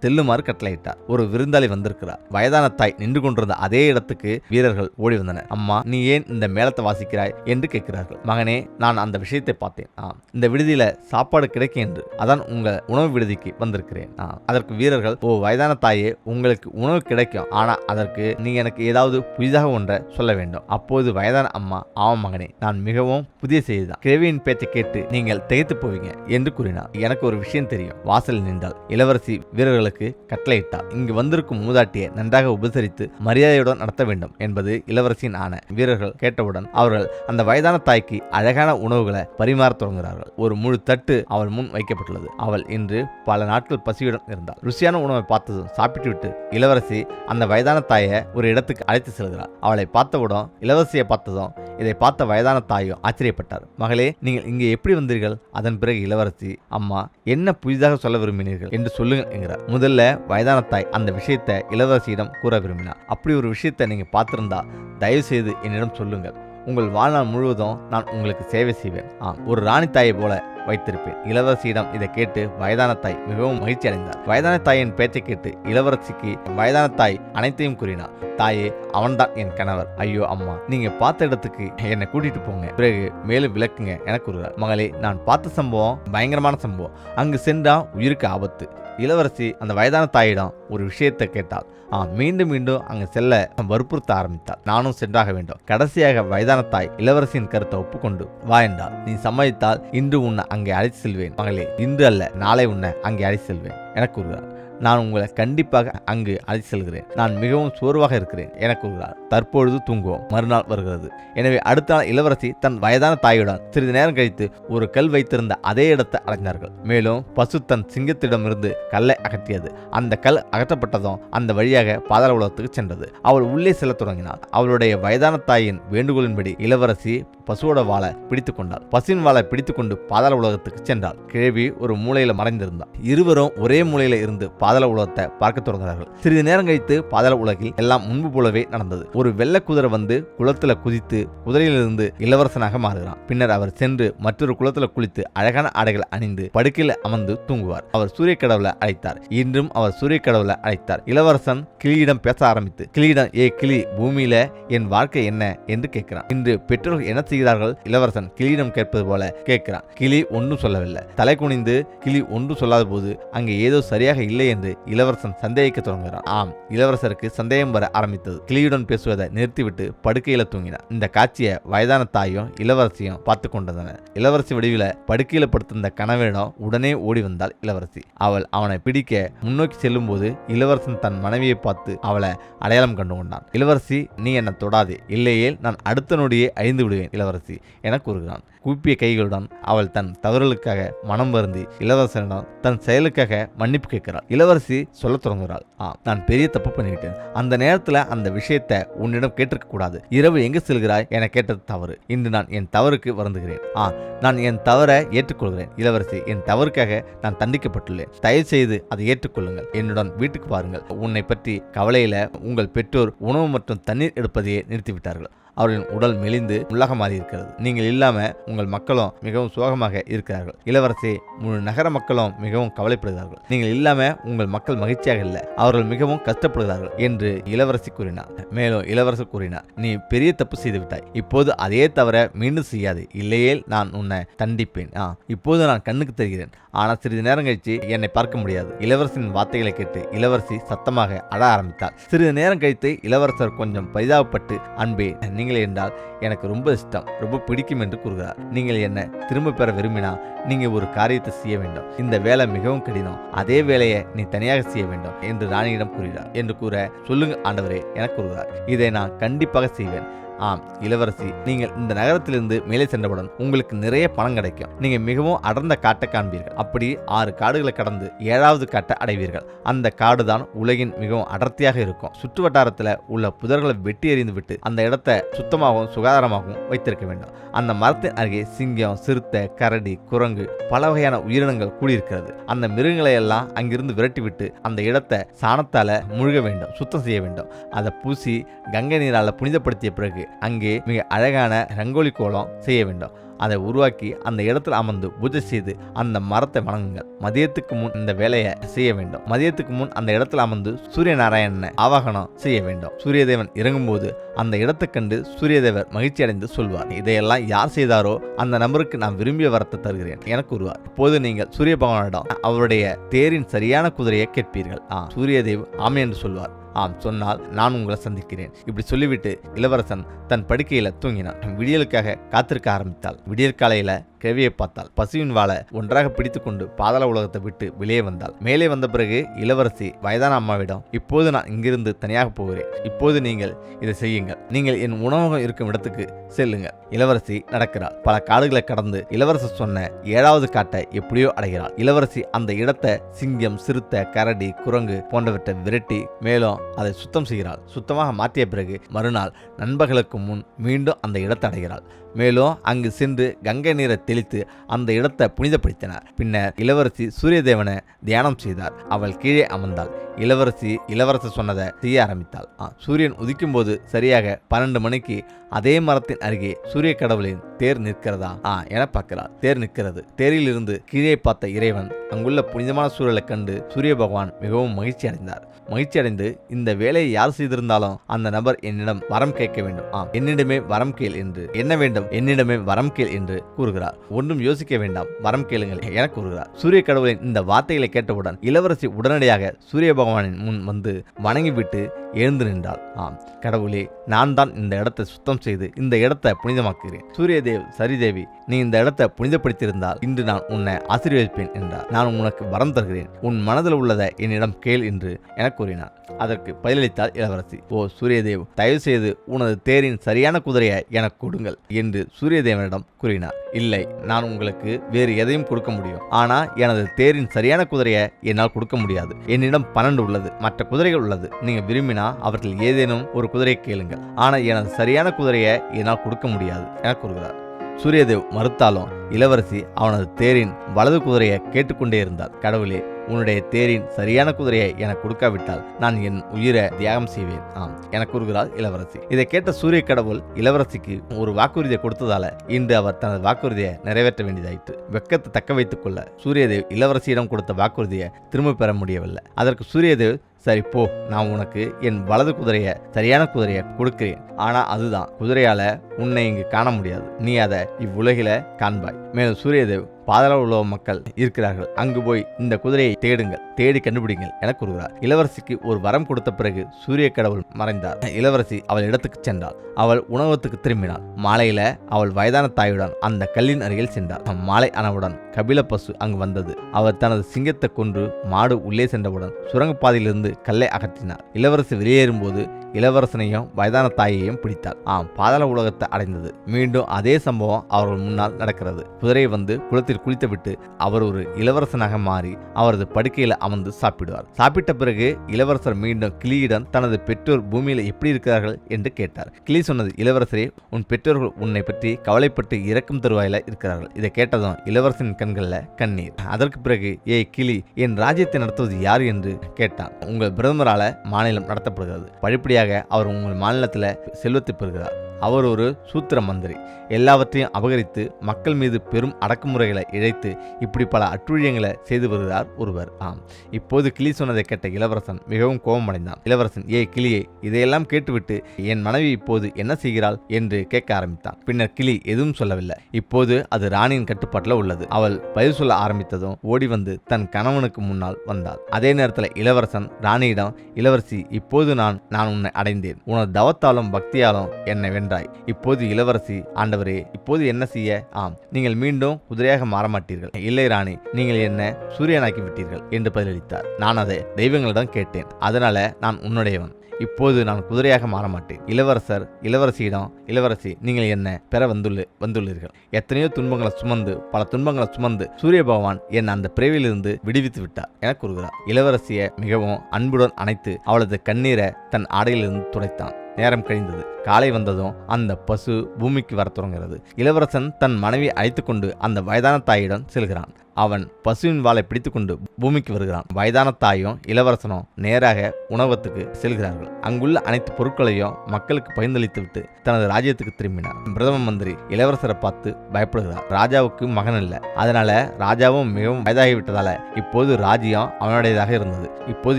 செல்லுமாறு கட்டளையிட்டார். ஒரு விருந்தாளி வந்திருக்கிறார். வயதான தாய் நின்று கொண்டிருந்த அதே இடத்துக்கு வீரர்கள் ஓடி வந்தனர். அம்மா நீ ஏன் இந்த மேளத்தை வாசிக்கிறாய்? என்று கேட்கிறார்கள். மகனே நான் அந்த விஷயத்தை பார்த்தேன். ஆம் இந்த விடுதியில சாப்பாடு கிடைக்கும் என்று. அதான் உங்க உணவு விடுதிக்கு வந்திருக்கிறேன். ஆ, அதற்கு வீரர்கள் ஓ வயதான தாயே உங்களுக்கு உணவு கிடைக்கும். ஆனா அதற்கு நீ எனக்கு ஏதாவது புதிதாக ஒன்றை சொல்ல வேண்டும். அப்போது வயதான அம்மா ஆமாம் மகனே நான் மிகவும் புதிய செய்திதான். கிரேவியின் பேச்சை கேட்டு நீங்கள் திகைத்து போவீங்க என்று கூறினார். எனக்கு ஒரு விஷயம் தெரியும். வாசலில் நின்றால் இளவரசி வீரர்களுக்கு கட்டளையிட்டார். இங்கு வந்திருக்கும் மூதாட்டியை நன்றாக உபசரித்து மரியாதையுடன் நடத்த வேண்டும் என்பது இளவரசியின் ஆணை. வீரர்கள் கேட்டவுடன் அவர்கள் அந்த வயதான தாய்க்கு அழகான உணவுகளை பரிமாறத் தொடங்குகிறார்கள். ஒரு முழு தட்டு அவள் முன் வைக்கப்பட்டுள்ளது. அவள் இன்று பல நாட்கள் பசியுடன் இருந்தாள். ருசியான உணவை பார்த்ததும் சாப்பிட்டுவிட்டு இளவரசி அந்த வயதான தாயை ஒரு இடத்துக்கு அழைத்து செல்கிறார். அவளை பார்த்தவுடன் இளவரசியை பார்த்ததும் இதை பார்த்த வயதான தாயும் ஆச்சரியப்பட்டார். மகளே நீங்கள் இங்கே எப்படி வந்தீர்கள் அதன் பிறகு இளவரசி அம்மா என்ன புதிதாக சொல்ல விரும்பினீர்கள் என்று சொல்லுங்கள் என்கிறார். முதல்ல வயதான தாய் அந்த விஷயத்தை இளவரசியிடம் கூற விரும்பினார். அப்படி ஒரு விஷயத்தை நீங்கள் பார்த்திருந்தா தயவு செய்து என்னிடம் சொல்லுங்கள். உங்கள் வாழ்நாள் முழுவதும் நான் உங்களுக்கு சேவை செய்வேன். ஆம் ஒரு ராணி தாயை போல வைத்திருப்பேன். இளவரசியிடம் இதை கேட்டு வயதான தாய் மிகவும் மகிழ்ச்சி அடைந்தார் வயதான தாயின் பேச்சை கேட்டு இளவரசிக்கு வயதான தாய் அனைத்தையும் கூறினார் தாயே அவன்தான் என் கணவர். ஐயோ அம்மா நீங்க பார்த்த இடத்துக்கு என்னை கூட்டிட்டு போங்க. பிறகு மேலும் விளக்குங்க என கூறுகிறார் மகளே நான் பார்த்த சம்பவம் பயங்கரமான சம்பவம். அங்கு சென்றா உயிருக்கு ஆபத்து. இளவரசி அந்த வயதான தாயிடம் ஒரு விஷயத்தை கேட்டாள். ஆ மீண்டும் மீண்டும் அங்கு செல்ல வற்புறுத்த ஆரம்பித்தாள். நானும் சென்றாக வேண்டும். கடைசியாக வயதான தாய் இளவரசியின் கருத்தை ஒப்புக்கொண்டு வா என்றாள். நீ சம்மதித்தால் இன்று உன்னை அங்கே அழைத்து செல்வேன். மகளே இன்று அல்ல நாளை உன்னை அங்கே அழைத்து செல்வேன் என கூறுகிறார் நான் உங்களை கண்டிப்பாக அங்கு அழைத்து செல்கிறேன். நான் மிகவும் சோர்வாக இருக்கிறேன். என கூறுகிறார் தற்பொழுது தூங்குவோம். மறுநாள் வருகிறது. எனவே அடுத்த நாள் இளவரசி தன் வயதான தாயுடன் சிறிது நேரம் கழித்து ஒரு கல் வைத்திருந்த அதே இடத்தை அடைந்தார்கள். மேலும் பசு தன் சிங்கத்திடமிருந்து கல்லை அகற்றியது. அந்த கல் அகற்றப்பட்டதும் அந்த வழியாக பாதாள உலகத்துக்கு சென்றது. அவள் உள்ளே செல்ல தொடங்கினாள். அவளுடைய வயதான தாயின் வேண்டுகோளின்படி இளவரசி பசுவோட வாழை பிடித்து கொண்டாள். பசுவின் வாளை பிடித்துக்கொண்டு பாதாள உலகத்துக்கு சென்றாள். கிழவி ஒரு மூலையில மறைந்திருந்தாள். இருவரும் ஒரே மூலையில இருந்து பாதாள உலகத்தை பார்க்க தொடங்கினார்கள். சிறிது நேரம் கழித்து பாதாள உலகில் எல்லாம் முன்பு போலவே நடந்தது. ஒரு வெள்ள குதிரை வந்து குளத்துல குதித்து குதிரையிலிருந்து இளவரசனாக மாறுகிறான். பின்னர் அவர் சென்று மற்றொரு குளத்துல குளித்து அழகான ஆடைகள் அணிந்து படுக்கையில் அமர்ந்து தூங்குவார். அவர் சூரிய கடவுளை அழைத்தார். இன்றும் அவர் சூரிய கடவுளை அழைத்தார். இளவரசன் கிளியிடம் பேச ஆரம்பித்து கிளியிடம் ஏ கிளி பூமியில என் வாழ்க்கை என்ன? என்று கேட்கிறான். இன்று பெற்றோர்கள் என்ன செய்கிறார்கள் இளவரசன் கிளியிடம் கேட்பது போல கேட்கிறான். கிளி ஒன்றும் சொல்லவில்லை. தலை குனிந்து கிளி ஒன்றும் சொல்லாத போது அங்கே ஏதோ சரியாக இல்லை என்று இளவரசன் சந்தேகிக்க தொடங்குகிறான். ஆம் இளவரசருக்கு சந்தேகம் வர ஆரம்பித்தது. கிளியுடன் பேசுவதை நிறுத்திவிட்டு படுக்கையில தூங்கினார் இந்த காட்சியை வயதான தாயும் இளவரசியும் பார்த்து கொண்டிருந்தனர் இளவரசி வடிவில படுக்கையில படுத்திருந்த கணவனிடம் உடனே ஓடி வந்தாள் இளவரசி. அவள் அவனை பிடிக்க முன்னோக்கி செல்லும் போது இளவரசன் தன் மனைவியை பார்த்து அவளை அடையாளம் கண்டு கொண்டான் இளவரசி நீ என்னை தொடாதே. இல்லையேல் நான் அடுத்த நொடியே அழிந்து விடுவேன் இளவரசி என கூறுகிறான். கூப்பிய கைகளுடன் அவள் தன் தவறுகளுக்காக மனம் வருந்தி இளவரசனிடம் தன் செயலுக்காக மன்னிப்பு கேட்கிறாள். இளவரசி சொல்லத் தொடங்குகிறாள். ஆ நான் பெரிய தப்பு பண்ணிவிட்டேன். அந்த நேரத்தில் அந்த விஷயத்தை உன்னிடம் கேட்டிருக்க கூடாது. இரவு எங்கு செல்கிறாய்? என கேட்டது தவறு. இன்று நான் என் தவறுக்கு வருந்துகிறேன். ஆ நான் என் தவறை ஏற்றுக்கொள்கிறேன். இளவரசி என் தவறுக்காக நான் தண்டிக்கப்பட்டுள்ளேன். தயவு செய்து அதை ஏற்றுக்கொள்ளுங்கள். என்னுடன் வீட்டுக்கு பாருங்கள் உன்னை பற்றி கவலையில் உங்கள் பெற்றோர் உணவு மற்றும் தண்ணீர் எடுப்பதையே நிறுத்திவிட்டார்கள். அவர்களின் உடல் மெலிந்து உள்ளாக மாறி இருக்கிறது நீங்கள் இல்லாம உங்கள் மக்களும் மிகவும் சோகமாக இருக்கிறார்கள். இளவரசி முழு நகர மக்களும் மிகவும் கவலைப்படுகிறார்கள். நீங்கள் இல்லாம உங்கள் மக்கள் மகிழ்ச்சியாக இல்லை. அவர்கள் மிகவும் கஷ்டப்படுகிறார்கள் என்று இளவரசி கூறினார். மேலும் இளவரசர் கூறினார் நீ பெரிய தப்பு செய்து விட்டாய் இப்போது அதே தவிர மீண்டும் செய்யாது. இல்லையேல் நான் உன்னை தண்டிப்பேன். ஆ இப்போது நான் கண்ணுக்கு தெரிகிறேன். ஆனால் சிறிது நேரம் கழித்து என்னை பார்க்க முடியாது. இளவரசின் வார்த்தைகளை கேட்டு இளவரசி சத்தமாக அழ ஆரம்பித்தார். சிறிது நேரம் கழித்து இளவரசர் கொஞ்சம் பரிதாபப்பட்டு அன்பே நீங்கள் என்றால் எனக்கு ரொம்ப இஷ்டம் ரொம்ப பிடிக்கும் என்று கூறுகிறார். நீங்கள் என்ன திரும்ப பெற விரும்பினா நீங்க ஒரு காரியத்தை செய்ய வேண்டும். இந்த வேலை மிகவும் கடினம். அதே வேலையை நீ தனியாக செய்ய வேண்டும் என்று ராணியிடம் கூறுகிறார். என்று கூற சொல்லுங்க ஆண்டவரே என கூறுகிறார். இதை நான் கண்டிப்பாக செய்வேன். ஆம் இளவரசி நீங்கள் இந்த நகரத்திலிருந்து மேலே சென்றவுடன் உங்களுக்கு நிறைய பணம் கிடைக்கும். நீங்க மிகவும் அடர்ந்த காட்டை காண்பீர்கள். அப்படி ஆறு காடுகளை கடந்து ஏழாவது காட்டை அடைவீர்கள். அந்த காடு தான் உலகின் மிகவும் அடர்த்தியாக இருக்கும். சுற்று வட்டாரத்தில் உள்ள புதர்களை வெட்டி எறிந்து விட்டு அந்த இடத்தை சுத்தமாகவும் சுகாதாரமாகவும் வைத்திருக்க வேண்டும். அந்த மரத்தின் அருகே சிங்கம் சிறுத்தை கரடி குரங்கு பல வகையான உயிரினங்கள் கூடியிருக்கிறது. அந்த மிருகங்களை எல்லாம் அங்கிருந்து விரட்டிவிட்டு அந்த இடத்தை சாணத்தால முழுக வேண்டும் சுத்தம் செய்ய வேண்டும். அதை பூசி கங்கை நீரால் புனிதப்படுத்திய பிறகு அங்கே மிக அழகான ரங்கோலி கோலம் செய்ய வேண்டும். அதை உருவாக்கி அந்த இடத்துல அமர்ந்து பூஜை செய்து அந்த மரத்தை வணங்குங்கள். மதியத்துக்கு முன் இந்த வேலையை செய்ய வேண்டும். மதியத்துக்கு முன் அந்த இடத்துல அமர்ந்து சூரிய நாராயணனை ஆவாகனம் செய்ய வேண்டும். சூரியதேவன் இறங்கும்போது அந்த இடத்தை கண்டு சூரியதேவர் மகிழ்ச்சி அடைந்து சொல்வார் இதையெல்லாம் யார் செய்தாரோ அந்த நபருக்கு நான் விரும்பிய வரத்தை தருகிறேன் என கூறுவார். இப்போது நீங்கள் சூரிய பகவானிடம் அவருடைய தேரின் சரியான குதிரையை கேட்பீர்கள். ஆ சூரியதேவ் ஆமை என்று சொல்வார். ஆம் சொன்னால் நான் உங்களை சந்திக்கிறேன். இப்படி சொல்லிவிட்டு இளவரசன் தன் படுக்கையில தூங்கினான். விடியலுக்காக காத்திருக்க ஆரம்பித்தாள். விடியற் காலையில பார்த்தாள் பசுவின் வாழை ஒன்றாக பிடித்துக்கொண்டு பாதாள உலகத்தை விட்டு வெளியே வந்தாள். மேலே வந்த பிறகு இளவரசி வயதான அம்மாவிடம் இப்போது நான் இங்கிருந்து தனியாக போகிறேன். இப்போது நீங்கள் இதை செய்யுங்கள். நீங்கள் என் உணவகம் இருக்கும் இடத்துக்கு செல்லுங்கள். இளவரசி நடக்கிறாள். பல காடுகளை கடந்து இளவரசர் சொன்ன ஏழாவது காட்டை எப்படியோ அடைகிறாள். இளவரசி அந்த இடத்தை சிங்கம் சிறுத்தை கரடி குரங்கு போன்றவற்றை விரட்டி மேலும் அதை சுத்தம் செய்கிறாள். சுத்தமாக மாற்றிய பிறகு மறுநாள் நண்பர்களுக்கு முன் மீண்டும் அந்த இடத்தை அடைகிறாள். மேலும் அங்கு சென்று கங்கை நீரை தெளித்து அந்த இடத்தை புனிதப்படுத்தினார். பின்னர் இளவரசி சூரியதேவனை தியானம் செய்தார். அவள் கீழே அமர்ந்தாள். இளவரசி இளவரசர் சொன்னதை செய்ய ஆரம்பித்தாள். ஆ, சூரியன் உதிக்கும் போது சரியாக பன்னெண்டு மணிக்கு அதே மரத்தின் அருகே சூரிய கடவுளின் தேர் நிற்கிறதா? ஆ என பார்க்கிறார் தேர் நிற்கிறது. தேரிலிருந்து கீழே பார்த்த இறைவன் அங்குள்ள புனிதமான சூழலை கண்டு சூரிய பகவான் மிகவும் மகிழ்ச்சி அடைந்தார். மகிழ்ச்சி அடைந்து இந்த வேலையை யார் செய்திருந்தாலும் அந்த நபர் என்னிடம் வரம் கேட்க வேண்டும். ஆம் என்னிடமே வரம் கேள் என்று என்ன வேண்டும்? என்னிடமே வரம் கேள் என்று கூறுகிறார். ஒன்றும் யோசிக்க வேண்டாம். வரம் கேளுங்கள். என கூறுகிறார். சூரிய கடவுளின் இந்த வார்த்தைகளை கேட்டவுடன் இளவரசி உடனடியாக சூரிய பகவானின் முன் வந்து வணங்கிவிட்டு எழுந்து நின்றாள். ஆம். கடவுளே நான் தான் இந்த இடத்தை சுத்தம் செய்து இந்த இடத்தை புனிதமாக்குகிறேன். சூரியதேவ் சரிதேவி நீ இந்த இடத்தை புனிதப்படுத்தியிருந்தால் இன்று நான் உன்னை ஆசீர்வதிப்பேன் என்றார். நான் உனக்கு வரம் தருகிறேன். உன் மனதில் உள்ளதை என்னிடம் கேள் என்று என கூறினார் அதற்கு பதிலளித்தாள் இளவரசி. ஓ சூரியதேவ் தயவு செய்து உனது தேரின் சரியான குதிரையை எனக்கு கொடுங்கள் என்று சூரியதேவனிடம் கூறினார். இல்லை நான் உங்களுக்கு வேறு எதையும் கொடுக்க முடியும். ஆனால் எனது தேரின் சரியான குதிரையை என்னால் கொடுக்க முடியாது. என்னிடம் பன்னெண்டு உள்ளது. மற்ற குதிரைகள் உள்ளது. நீங்கள் விரும்பினா அவற்றில் ஏதேனும் ஒரு குதிரையை கேளுங்கள் ஆனால் எனது சரியான குதிரையை என்னால் கொடுக்க முடியாது என கூறுகிறார். சூரியதேவ் மறுத்தாலும் இளவரசி அவனது தேரின் வலது குதிரையை கேட்டுக்கொண்டே இருந்தார். கடவுளே உன்னுடைய தேரின் சரியான குதிரையை எனக்கு கொடுக்காவிட்டால் நான் என் உயிரை தியாகம் செய்வேன். ஆம் என கூறுகிறார் இளவரசி. இதை கேட்ட சூரிய கடவுள் இளவரசிக்கு ஒரு வாக்குறுதியை கொடுத்ததால இன்று அவர் தனது வாக்குறுதியை நிறைவேற்ற வேண்டியதாயிற்று. வெக்கத்தை தக்க வைத்துக் கொள்ள சூரியதேவ் இளவரசியிடம் கொடுத்த வாக்குறுதியை திரும்ப பெற முடியவில்லை. அதற்கு சூரியதேவ் சரி போ. நான் உனக்கு என் வலது குதிரையை சரியான குதிரையை கொடுக்கிறேன். ஆனால் அதுதான். குதிரையால உன்னை இங்கு காண முடியாது. நீ அதை இவ்வுலகில காண்பாய். மேலும் சூரியதேவ் பாதாள உலக மக்கள் இருக்கிறார்கள். அங்கு போய் இந்த குதிரையை தேடுங்கள். தேடி கண்டுபிடிங்கள் என கூறுகிறார். இளவரசிக்கு ஒரு வரம் கொடுத்த பிறகு சூரிய கடவுள் மறைந்தார். இளவரசி அவள் இடத்துக்கு சென்றாள். அவள் உணவகத்துக்கு திரும்பினாள். மாலையில அவள் வயதான தாயுடன் அந்த கல்லின் அருகில் சென்றார் மாலை ஆனவுடன் கபில பசு அங்கு வந்தது. அவர் தனது சிங்கத்தை கொன்று மாடு உள்ளே சென்றவுடன் சுரங்கப்பாதையிலிருந்து கல்லை அகற்றினார். இளவரசி வெளியேறும் போது இளவரசனையும் வயதான தாயையும் பிடித்தார் ஆம் பாதாள உலகத்தை அடைந்தது. மீண்டும் அதே சம்பவம் அவர்கள் முன்னால் நடக்கிறது. குதிரை வந்து குளத்தில் குளித்துவிட்டு அவர் ஒரு இளவரசனாக மாறி அவரது படுக்கையில் அமர்ந்து சாப்பிடுவார். சாப்பிட்ட பிறகு இளவரசர் மீண்டும் கிளியிடம் தனது பெற்றோர் பூமியில் எப்படி இருக்கிறார்கள் என்று கேட்டார். கிளி சொன்னது இளவரசரே உன் பெற்றோர்கள் உன்னை பற்றி கவலைப்பட்டு இறக்கும் தருவாயில இருக்கிறார்கள். இதை கேட்டதும் இளவரசன் கண்களில் கண்ணீர். அதற்கு பிறகு ஏய் கிளி என் ராஜ்யத்தை நடத்துவது யார்? என்று கேட்டான். உங்கள் பிரதமரால மாநிலம் நடத்தப்படுகிறது. படிப்படியாக அவர் உங்கள் மாநிலத்தில் செல்வத்தை பெறுகிறார். அவர் ஒரு சூத்திர மந்திரி எல்லாவற்றையும் அபகரித்து மக்கள் மீது பெரும் அடக்குமுறைகளை இழைத்து இப்படி பல அட்டுழியங்களை செய்து வருகிறார் ஒருவர். ஆம். இப்போது கிளி சொன்னதை கேட்ட இளவரசன் மிகவும் கோபமடைந்தான். இளவரசன் ஏ கிளியே இதையெல்லாம் கேட்டுவிட்டு என் மனைவி இப்போது என்ன செய்கிறாள்? என்று கேட்க ஆரம்பித்தான். பின்னர் கிளி எதுவும் சொல்லவில்லை. இப்போது அது ராணியின் கட்டுப்பாட்டில் உள்ளது. அவள் பதில் சொல்ல ஆரம்பித்ததும் ஓடி வந்து தன் கணவனுக்கு முன்னால் வந்தாள். அதே நேரத்தில் இளவரசன் ராணியிடம் இளவரசி இப்போது நான் நான் உன்னை அடைந்தேன். உனது தவத்தாலும் பக்தியாலும் என்னை வென்றாய் இப்போது இளவரசி ஆண்டவரே இப்போது என்ன செய்ய? ஆம் நீங்கள் மீண்டும் குதிரையாக மாற மாட்டீர்கள் இல்லை ராணி நீங்கள் என்ன சூரியனாக்கி விட்டீர்கள் என்று பதிலளித்தார். நான் அதை தெய்வங்களிடம் கேட்டேன். அதனால நான் உன்னுடையவன். இப்போது நான் குதிரையாக மாற மாட்டேன் இளவரசர் இளவரசியிடம் இளவரசி நீங்கள் என்ன பெற வந்துள்ள வந்துள்ளீர்கள். எத்தனையோ துன்பங்களை சுமந்து பல துன்பங்களை சுமந்து சூரிய பகவான் என் அந்த பிறவியிலிருந்து விடுவித்து விட்டார் என கூறுகிறார். இளவரசியை மிகவும் அன்புடன் அணைத்து அவளது கண்ணீரை தன் ஆடையிலிருந்து துடைத்தான். நேரம் கழிந்தது. காலை வந்ததும் அந்த பசு பூமிக்கு வரத் தொடங்குகிறது. இளவரசன் தன் மனைவி அழைத்துக்கொண்டு அந்த வயதான தாயிடம் செல்கிறான். அவன் பசுவின் வாளை பிடித்துக்கொண்டு பூமிக்கு வருகிறான். வயதான தாயும் இளவரசனும் நேராக உணவகத்துக்கு செல்கிறார்கள். அங்குள்ள அனைத்து பொருட்களையும் மக்களுக்கு பகிர்ந்தளித்துவிட்டு தனது ராஜ்யத்துக்கு திரும்பினார் பிரதம மந்திரி இளவரசரை பார்த்து பயப்படுகிறார். ராஜாவுக்கு மகன் இல்லை அதனால ராஜாவும் மிகவும் வயதாகிவிட்டதால இப்போது ராஜ்யம் அவனுடையதாக இருந்தது. இப்போது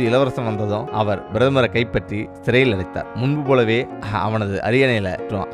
இளவரசன் வந்ததும் அவர் பிரதமரை கைப்பற்றி சிறையில் அடைத்தார். முன்பு போலவே அவனது அரியணையில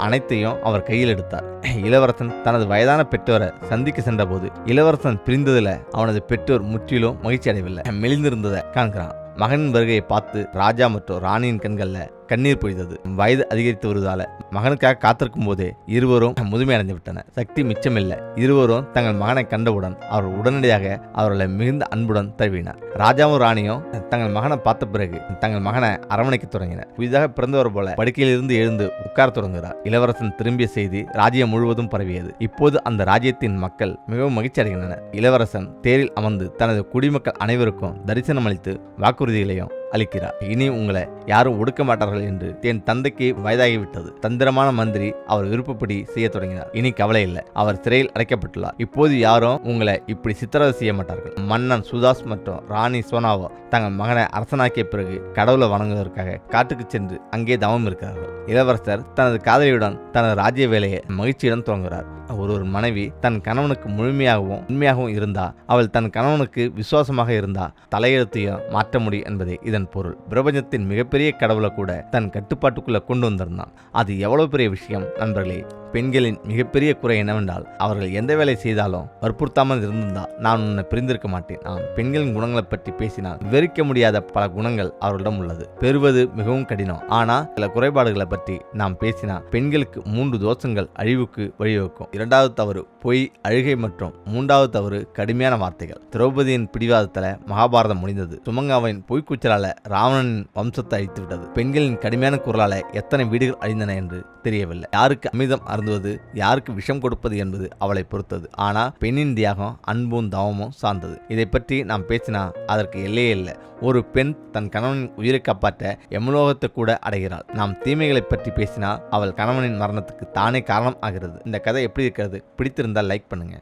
அனைத்தையும் அவர் கையில் எடுத்தார். இளவரசன் தனது வயதான பெற்றோரை சந்திக்க சென்றபோது இளவரசன் பிரிந்து பிரிந்ததுல அவனது பெற்றோர் முற்றிலும் மகிழ்ச்சி அடையவில்லை மெலிந்திருந்ததை காண்கிறான். மகனின் வருகையை பார்த்து ராஜா மற்றும் ராணியின் கண்களில் கண்ணீர் பொழிந்தது. வயது அதிகரித்து வருவதால மகனுக்காக காத்திருக்கும் போதே இருவரும் முதுமையடைந்து விட்டனர். சக்தி மிச்சமில்லை. இருவரும் தங்கள் மகனை கண்டவுடன் அவர் உடனடியாக அவர்களை மிகுந்த அன்புடன் தழுவினார். ராஜாவும் ராணியும் தங்கள் மகனை பார்த்த பிறகு தங்கள் மகனை அரவணைக்க தொடங்கினர். புதிதாக பிறந்தவர் போல படுக்கையிலிருந்து எழுந்து உட்கார தொடங்குகிறார். இளவரசன் திரும்பிய செய்தி ராஜ்யம் முழுவதும் பரவியது. இப்போது அந்த ராஜ்யத்தின் மக்கள் மிகவும் மகிழ்ச்சி அடைகின்றனர். இளவரசன் தேரில் அமர்ந்து தனது குடிமக்கள் அனைவருக்கும் தரிசனம் அளித்து வாக்குறுதிகளையும் அளிக்கிறார். இனி உங்களை யாரும் ஒடுக்க மாட்டார்கள் என்று என் தந்தைக்கு வயதாகிவிட்டது. தந்திரமான மந்திரி அவர் விருப்பப்படி செய்ய தொடங்கினார். இனி கவலை இல்லை. அவர் சிறையில் அடைக்கப்பட்டுள்ளார். இப்போது யாரும் உங்களை இப்படி சித்திரவதை செய்ய மாட்டார்கள். மன்னன் சுதாஸ் மற்றும் ராணி சோனாவோ தங்கள் மகனை அரசனாக்கிய பிறகு கடவுளை வணங்குவதற்காக காட்டுக்கு சென்று அங்கே தவம் இருக்கிறார்கள். இளவரசர் தனது காதலியுடன் தனது ராஜ்ய வேலையை மகிழ்ச்சியுடன் தொடங்குகிறார் ஒரு ஒரு மனைவி தன் கணவனுக்கு முழுமையாகவும் உண்மையாகவும் இருந்தா அவள் தன் கணவனுக்கு விசுவாசமாக இருந்தா தலையெழுத்தையும் மாற்ற முடியும் என்பதை இதன் பொருள் பிரபஞ்சத்தின் மிகப்பெரிய கடவுளை கூட தன் கட்டுப்பாட்டுக்குள்ள கொண்டு வந்திருந்தான். அது எவ்வளவு பெரிய விஷயம்? நண்பர்களே பெண்களின் மிகப்பெரிய குறை என்னவென்றால் அவர்கள் எந்த வேலை செய்தாலும் வற்புறுத்தாமல் இருந்திருந்தால் நான் உன்னை பிரிந்திருக்க மாட்டேன். ஆம் பெண்களின் குணங்களை பற்றி பேசினால் விவரிக்க முடியாத பல குணங்கள் அவர்களிடம் உள்ளது. பெறுவது மிகவும் கடினம். ஆனால் சில குறைபாடுகளை பற்றி நாம் பேசினால் பெண்களுக்கு மூன்று தோஷங்கள் அழிவுக்கு வழிவகுக்கும். இரண்டாவது தவறு பொய் அழுகை மற்றும் மூன்றாவது தவறு கடுமையான வார்த்தைகள். திரௌபதியின் பிடிவாதத்தில் மகாபாரதம் முடிந்தது. சுமங்காவின் பொய்க்கூச்சலால ராவணனின் வம்சத்தை அழித்து விட்டது பெண்களின் கடுமையான குரலால எத்தனை வீடுகள் அழிந்தன என்று தெரியவில்லை. யாருக்கு அமிர்தம் அருந்துவது யாருக்கு விஷம் கொடுப்பது என்பது அவளை பொறுத்தது. ஆனா பெண்ணின் தியாகம் அன்பும் தவமும் சார்ந்தது. இதை பற்றி நாம் பேசினா அதற்கு எல்லையே இல்லை. ஒரு பெண் தன் கணவனின் உயிரை காப்பாற்ற எமலோகத்தை கூட அடைகிறாள். நாம் தீமைகளை பற்றி பேசினா அவள் கணவனின் மரணத்துக்கு தானே காரணம் ஆகிறது. இந்த கதை எப்படி இருக்கிறது? பிடித்திருந்தால் லைக் பண்ணுங்க.